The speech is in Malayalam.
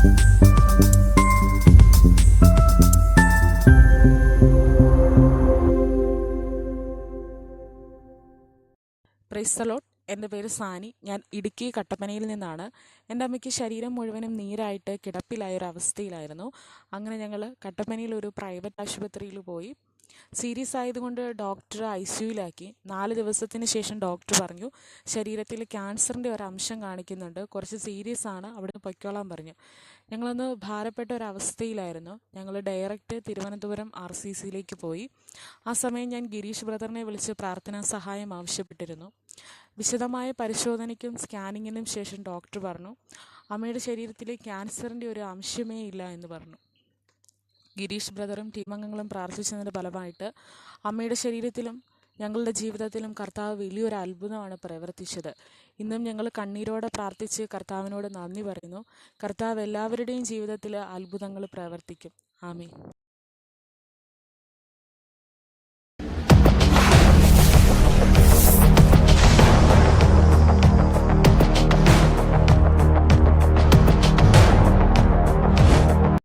പ്രൈസലോട്ട് എന്റെ പേര് സാനി. ഞാൻ ഇടുക്കി കട്ടപ്പനയിൽ നിന്നാണ്. എന്റെ അമ്മയ്ക്ക് ശരീരം മുഴുവനും നീരായിട്ട് കിടപ്പിലായ ഒരു അവസ്ഥയിലായിരുന്നു അങ്ങനെ ഞങ്ങൾ കട്ടപ്പനയിൽ ഒരു പ്രൈവറ്റ് ആശുപത്രിയിൽ പോയി. സീരിയസ് ആയതുകൊണ്ട് ഡോക്ടർ ഐ സിയുലാക്കി നാല് ദിവസത്തിന് ശേഷം ഡോക്ടർ പറഞ്ഞു ശരീരത്തിൽ ക്യാൻസറിന്റെ ഒരു അംശം കാണിക്കുന്നുണ്ട്. കുറച്ച് സീരിയസ് ആണ്. അവിടെ പൊയ്ക്കോളാൻ പറഞ്ഞു. ഞങ്ങളൊന്ന് ഭാരപ്പെട്ട ഒരു അവസ്ഥയിലായിരുന്നു. ഞങ്ങൾ ഡയറക്റ്റ് തിരുവനന്തപുരം ആർ സി സിയിലേക്ക് പോയി. ആ സമയം ഞാൻ ഗിരീഷ് ബ്രദറിനെ വിളിച്ച് പ്രാർത്ഥനാ സഹായം ആവശ്യപ്പെട്ടിരുന്നു. വിശദമായ പരിശോധനയ്ക്കും സ്കാനിങ്ങിനും ശേഷം ഡോക്ടർ പറഞ്ഞു അമ്മയുടെ ശരീരത്തിൽ ക്യാൻസറിന്റെ ഒരു അംശമേ ഇല്ല എന്ന് പറഞ്ഞു. ഗിരീഷ് ബ്രദറും ടീമംഗങ്ങളും പ്രാർത്ഥിച്ചതിന്റെ ഫലമായിട്ട് അമ്മയുടെ ശരീരത്തിലും ഞങ്ങളുടെ ജീവിതത്തിലും കർത്താവ് വലിയൊരു അത്ഭുതമാണ് പ്രവർത്തിച്ചത്. ഇന്നും ഞങ്ങൾ കണ്ണീരോടെ പ്രാർത്ഥിച്ച് കർത്താവിനോട് നന്ദി പറയുന്നു. കർത്താവ് എല്ലാവരുടെയും ജീവിതത്തിൽ അത്ഭുതങ്ങൾ പ്രവർത്തിക്കും. ആമീൻ.